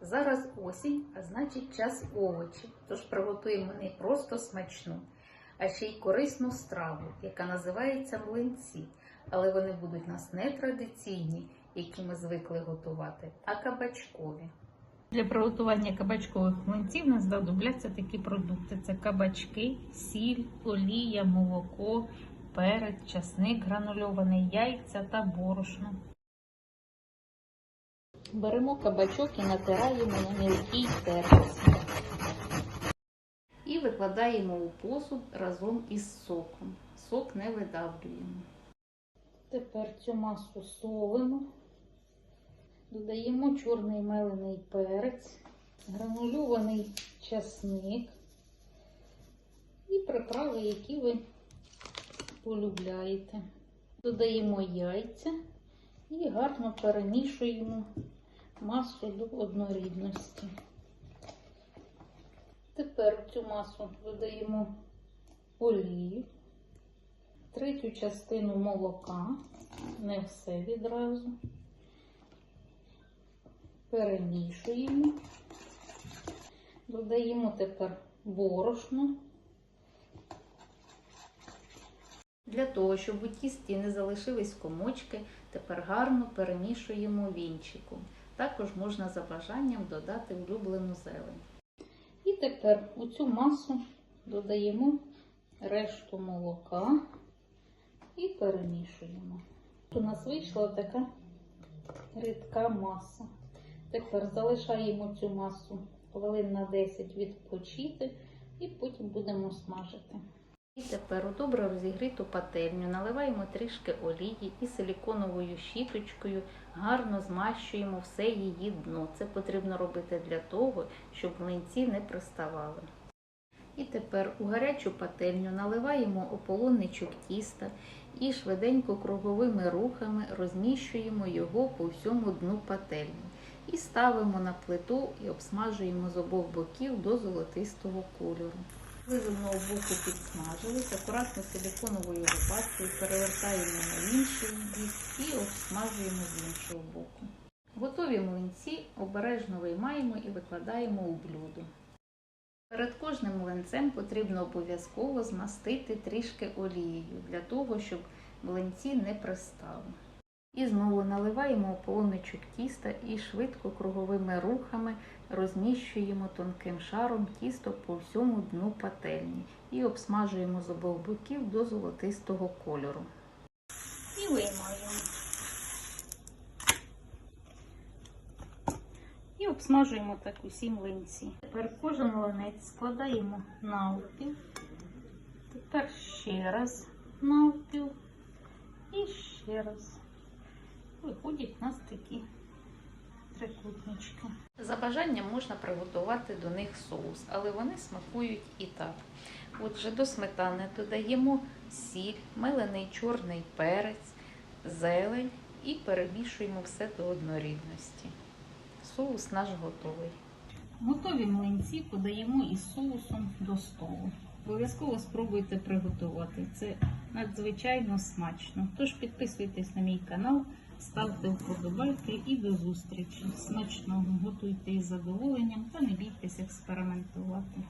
Зараз осінь, а значить час овочів. Тож приготуємо не просто смачну, а ще й корисну страву, яка називається млинці. Але вони будуть у нас не традиційні, які ми звикли готувати, а кабачкові. Для приготування кабачкових млинців нас знадобляться такі продукти: це кабачки, сіль, олія, молоко, перець, часник гранульований, яйця та борошно. Беремо кабачок і натираємо на мілкій терці. І викладаємо у посуд разом із соком. Сок не видавлюємо. Тепер цю масу солимо. Додаємо чорний мелений перець, гранульований часник і приправи, які ви полюбляєте. Додаємо яйця і гарно перемішуємо масу до однорідності. Тепер в цю масу додаємо олію, третю частину молока, не все відразу. Перемішуємо, додаємо тепер борошно. Для того, щоб у тісті не залишились комочки, тепер гарно перемішуємо вінчиком. Також можна за бажанням додати улюблену зелень. І тепер у цю масу додаємо решту молока і перемішуємо. У нас вийшла така рідка маса. Тепер залишаємо цю масу хвилин на 10 відпочити і потім будемо смажити. І тепер у добре розігріту пательню наливаємо трішки олії і силіконовою щіточкою гарно змащуємо все її дно. Це потрібно робити для того, щоб млинці не приставали. І тепер у гарячу пательню наливаємо ополонничок тіста і швиденько круговими рухами розміщуємо його по всьому дну пательні. І ставимо на плиту і обсмажуємо з обох боків до золотистого кольору. Ви з боку підсмажились, акуратно силіконовою лопаткою перевертаємо на інший бік і обсмажуємо з іншого боку. Готові млинці обережно виймаємо і викладаємо у блюдо. Перед кожним млинцем потрібно обов'язково змастити трішки олією для того, щоб млинці не пристали. І знову наливаємо ополоничок тіста і швидко круговими рухами розміщуємо тонким шаром тісто по всьому дну пательні і обсмажуємо з обох боків до золотистого кольору. І виймаємо. І обсмажуємо так усі млинці. Тепер кожен млинець складаємо навпіл. Тепер ще раз навпіл і ще раз. Виходять у нас такі трикутнички. За бажанням можна приготувати до них соус, але вони смакують і так. Отже, до сметани додаємо сіль, мелений чорний перець, зелень і перемішуємо все до однорідності. Соус наш готовий. Готові млинці подаємо із соусом до столу. Обов'язково спробуйте приготувати. Це надзвичайно смачно. Тож підписуйтесь на мій канал, ставте вподобайки і до зустрічі. Смачного готуйте із задоволенням та не бійтесь експериментувати.